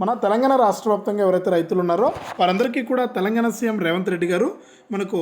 మన తెలంగాణ రాష్ట్ర వ్యాప్తంగా ఎవరైతే రైతులు ఉన్నారో వారందరికీ కూడా తెలంగాణ సీఎం రేవంత్ రెడ్డి గారు మనకు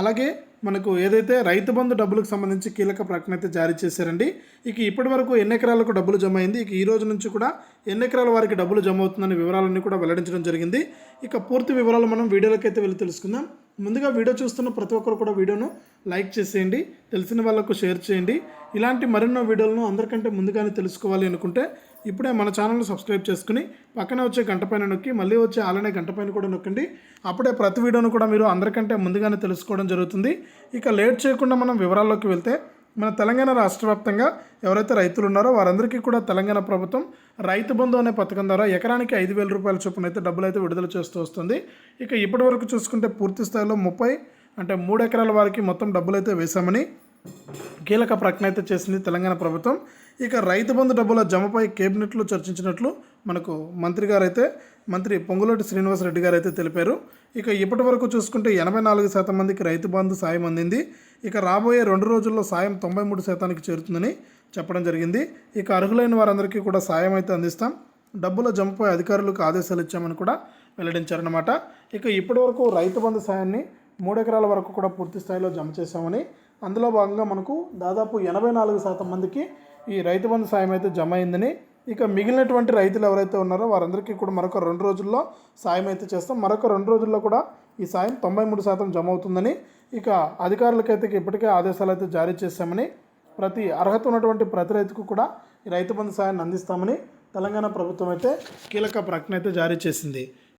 అలాగే మనకు ఏదైతే రైతు బంధు డబ్బులకు సంబంధించి కీలక ప్రకటన అయితే జారీ చేశారండి. ఇక ఇప్పటి వరకు ఎన్ని ఎకరాలకు డబ్బులు జమ అయింది? ఇక ఈ రోజు నుంచి కూడా ఎన్ని ఎకరాల వారికి డబ్బులు జమ అవుతుందనే వివరాలన్నీ కూడా వెల్లడించడం జరిగింది. ఇక పూర్తి వివరాలు మనం వీడియోలకైతే వెళ్ళి తెలుసుకుందాం. ముందుగా వీడియో చూస్తున్న ప్రతి ఒక్కరు కూడా వీడియోను లైక్ చేసేయండి తెలిసిన వాళ్ళకు షేర్ చేయండి. ఇలాంటి మరెన్నో వీడియోలను అందరికంటే ముందుగానే తెలుసుకోవాలి అనుకుంటే ఇప్పుడే మన ఛానల్ను సబ్స్క్రైబ్ చేసుకుని పక్కనే వచ్చే గంట పైన నొక్కి మళ్ళీ వచ్చే ఆలనే గంట పైన కూడా నొక్కండి. అప్పుడే ప్రతి వీడియోను కూడా మీరు అందరికంటే ముందుగానే తెలుసుకోవడం జరుగుతుంది. ఇక లేట్ చేయకుండా మనం వివరాల్లోకి వెళ్తే మన తెలంగాణ రాష్ట్ర వ్యాప్తంగా ఎవరైతే రైతులు ఉన్నారో వారందరికీ కూడా తెలంగాణ ప్రభుత్వం రైతు బంధు అనే పథకం ద్వారా ఎకరానికి ఐదు వేల రూపాయల చొప్పున అయితే డబ్బులు అయితే విడుదల చేస్తూ వస్తుంది. ఇక ఇప్పటి వరకు చూసుకుంటే పూర్తి స్థాయిలో ముప్పై అంటే మూడు ఎకరాల వారికి మొత్తం డబ్బులు అయితే వేశామని కీలక ప్రకటన అయితే చేసింది తెలంగాణ ప్రభుత్వం. ఇక రైతు బంధు డబ్బుల జమపై కేబినెట్లో చర్చించినట్లు మనకు మంత్రి గారు అయితే మంత్రి పొంగులేటి శ్రీనివాసరెడ్డి గారు అయితే తెలిపారు. ఇక ఇప్పటి వరకు చూసుకుంటే ఎనభై నాలుగు శాతం మందికి రైతు బంధు సాయం అందింది. ఇక రాబోయే రెండు రోజుల్లో సాయం తొంభై మూడు శాతానికి చేరుతుందని చెప్పడం జరిగింది. ఇక అర్హులైన వారందరికీ కూడా సాయం అయితే అందిస్తాం. డబ్బుల జమపై అధికారులకు ఆదేశాలు ఇచ్చామని కూడా వెల్లడించారనమాట ఇక ఇప్పటివరకు రైతు బంధు సాయాన్ని మూడు ఎకరాల వరకు కూడా పూర్తి స్థాయిలో జమ చేశామని అందులో భాగంగా మనకు దాదాపు ఎనభై నాలుగు శాతం మందికి ఈ రైతు బంధు సాయం అయితే జమ అయిందని ఇక మిగిలినటువంటి రైతులు ఎవరైతే ఉన్నారో వారందరికీ కూడా మరొక రెండు రోజుల్లో సాయం అయితే చేస్తాం. మరొక రెండు రోజుల్లో కూడా ఈ సాయం తొంభై మూడు శాతం జమ అవుతుందని ఇక అధికారులకైతే ఇప్పటికే ఆదేశాలు అయితే జారీ చేశామని ప్రతి అర్హత ఉన్నటువంటి ప్రతి రైతుకు కూడా ఈ రైతు బంధు సాయాన్ని అందిస్తామని తెలంగాణ ప్రభుత్వం అయితే కీలక ప్రకటన అయితే జారీ చేసింది.